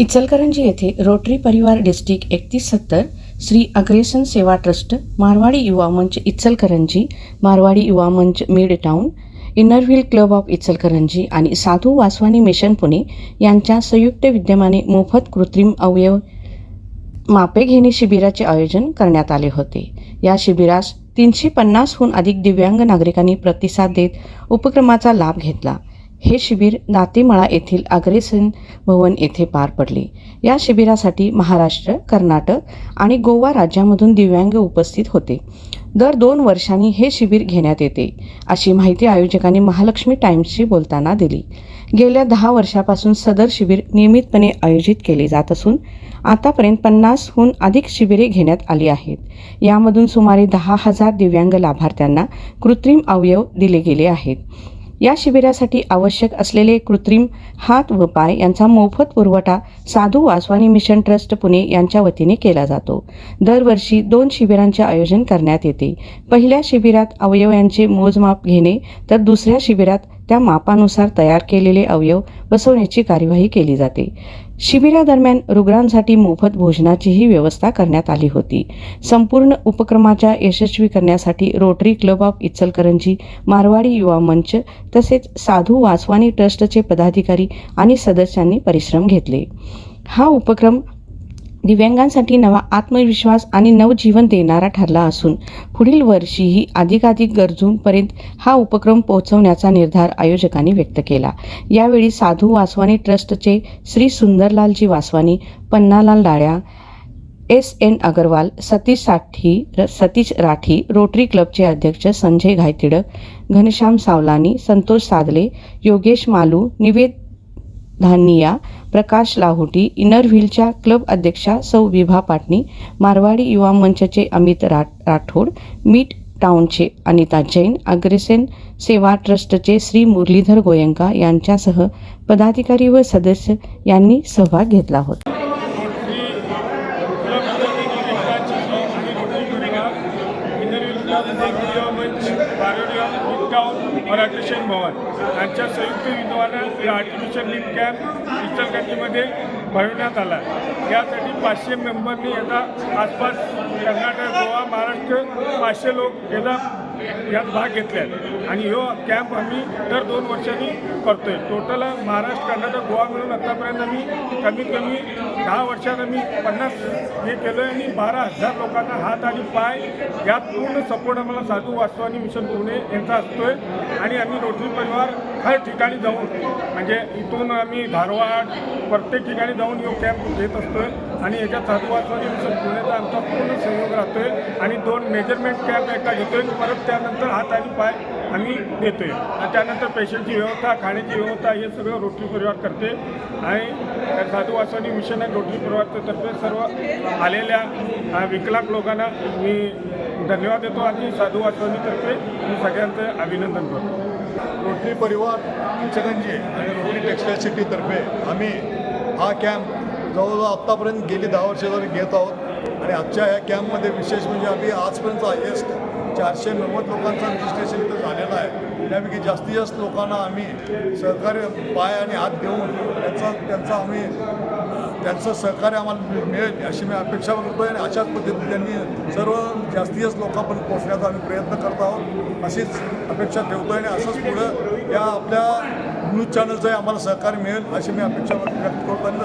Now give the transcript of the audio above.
इचलकरंजी येथे रोटरी परिवार डिस्ट्रिक्ट एकतीस सत्तर Shri Agrasen Seva trust Marwari Yuva Manch Ichalkaranji Marwadi Yuva Manch mid town inner wheel club of Ichalkaranji आणि Sadhu Vaswani mission Pune यांच्या संयुक्त विद्यमाने मोफत कृत्रिम अवयव मापे घेणे शिबिराचे आयोजन करण्यात आले होते. या शिबिरास तीनशे पन्नासहून अधिक दिव्यांग नागरिकांनी प्रतिसाद देत उपक्रमाचा लाभ घेतला. हे शिबिर दातेमळा येथील अग्रेसन भवन येथे पार पडले. या शिबिरासाठी महाराष्ट्र कर्नाटक आणि गोवा राज्यामधून दिव्यांग उपस्थित होते. दर दोन वर्षांनी हे शिबिर घेण्यात येते अशी माहिती आयोजकांनी महालक्ष्मी टाइम्सशी बोलताना दिली. गेल्या दहा वर्षापासून सदर शिबिर नियमितपणे आयोजित केले जात असून आतापर्यंत पन्नासहून अधिक शिबिरे घेण्यात आली आहेत. यामधून सुमारे दहा हजार दिव्यांग लाभार्थ्यांना कृत्रिम अवयव दिले गेले आहेत. या शिबिरासाठी आवश्यक असलेले कृत्रिम हात व पाय यांचा मोफत पुरवठा साधू वासवानी मिशन ट्रस्ट पुणे यांच्या वतीने केला जातो. दरवर्षी दोन शिबिरांचे आयोजन करण्यात येते. पहिल्या शिबिरात अवयवांचे मोजमाप घेणे तर दुसऱ्या शिबिरात त्या मापानुसार तयार केलेले अवयव बसवण्याची कार्यवाही केली जाते. शिबिरादरम्यान रुग्णांसाठी मोफत भोजनाचीही व्यवस्था करण्यात आली होती. संपूर्ण उपक्रमाच्या यशस्वी करण्यासाठी Rotary club of Ichalkaranji Marwadi Yuva Manch तसेच साधू वासवानी ट्रस्टचे पदाधिकारी आणि सदस्यांनी परिश्रम घेतले. हा उपक्रम दिव्यांगांसाठी नवा आत्मविश्वास आणि नवजीवन देणारा ठरला असून पुढील वर्षीही अधिकाधिक गरजूंपर्यंत हा उपक्रम पोहोचवण्याचा निर्धार आयोजकांनी व्यक्त केला. यावेळी साधू वासवानी ट्रस्टचे श्री सुंदरलालजी वासवानी पन्नालाल डाळ्या एस एन अगरवाल सतीशसाठी सतीश राठी रोटरी क्लबचे अध्यक्ष संजय घायतिडक घनश्याम सावलानी संतोष सादले योगेश मालू निवेद धानिया प्रकाश लाहोटी इनर व्हीलच्या क्लब अध्यक्षा सौ विभा पाटणी मारवाडी युवा मंचचे अमित रा राठोड मीट टाउनचे अनिता जैन अग्रेसेन सेवा ट्रस्टचे श्री मुरलीधर गोयंका यांच्यासह पदाधिकारी व सदस्य यांनी सहभाग घेतला होता. गाव अग्रेशन भवन. यांच्या संयुक्त विद्यमानं या आर्टिफिशियल लिंक कॅम्प इचलकरंजीमध्ये भरवण्यात आला. यासाठी पाचशे मेंबरनी याचा आसपास कर्नाटक गोवा महाराष्ट्र पाचशे लोक याचा यात भाग घेतल्यात आणि ह्यो कॅम्प आम्ही दर दोन वर्षांनी करतोय. टोटल महाराष्ट्र कर्नाटक गोवा मिळून आतापर्यंत आम्ही कमीत कमी दहा वर्षात आम्ही पन्नास हे केलं आहे आणि बारा हजार लोकांना हात आणि पाय यात पूर्ण सपोर्ट आम्हाला साधू वास्तवानी मिशन पुणे यांचा असतोय. आणि आम्ही रोटरी परिवार हर ठिकाणी जाऊन म्हणजे इथून आम्ही धारवाड प्रत्येक ठिकाणी जाऊन यो कॅम्प घेत असतोय. आणि याच्यात साधू वास्तवानी मिशन पुण्याचा आमचा पूर्ण सहयोग राहतोय. आणि दोन मेजरमेंट कॅम्प एका घेतोय परत त्यानंतर हात आणि पाय आम्ही देतो आहे त्यानंतर पेशंटची व्यवस्था खाण्याची व्यवस्था हे सगळं रोटरी परिवार करते. आणि साधू वासवानी मिशन आणि रोटरी परिवारतर्फे सर्व आलेल्या विकलांग लोकांना मी धन्यवाद देतो आणि साधू वासवानीतर्फे मी सगळ्यांचं अभिनंदन करतो. रोटरी परिवार इचलकरंजी आणि रोटरी टेक्स्टाईल सिटीतर्फे आम्ही हा कॅम्प जवळजवळ आत्तापर्यंत गेली दहा वर्ष घेत आहोत. आणि आजच्या या कॅम्पमध्ये विशेष म्हणजे आम्ही आजपर्यंत हायेस्ट चारशे नव्वद लोकांचं रजिस्ट्रेशन इथं झालेलं आहे. त्यापैकी जास्तीत जास्त लोकांना आम्ही सहकार्य पाय आणि हात देऊन त्यांचा त्यांचा आम्ही त्यांचं सहकार्य आम्हाला मिळेल अशी मी अपेक्षा करतो आहे आणि अशाच पद्धतीने त्यांनी सर्व जास्तीत जास्त लोकांपर्यंत पोहोचण्याचा आम्ही प्रयत्न करत आहोत. अशीच अपेक्षा ठेवतो आहे आणि असंच पुढं या आपल्या न्यूज चॅनलचंही आम्हाला सहकार्य मिळेल अशी मी अपेक्षा व्यक्त करतो आणि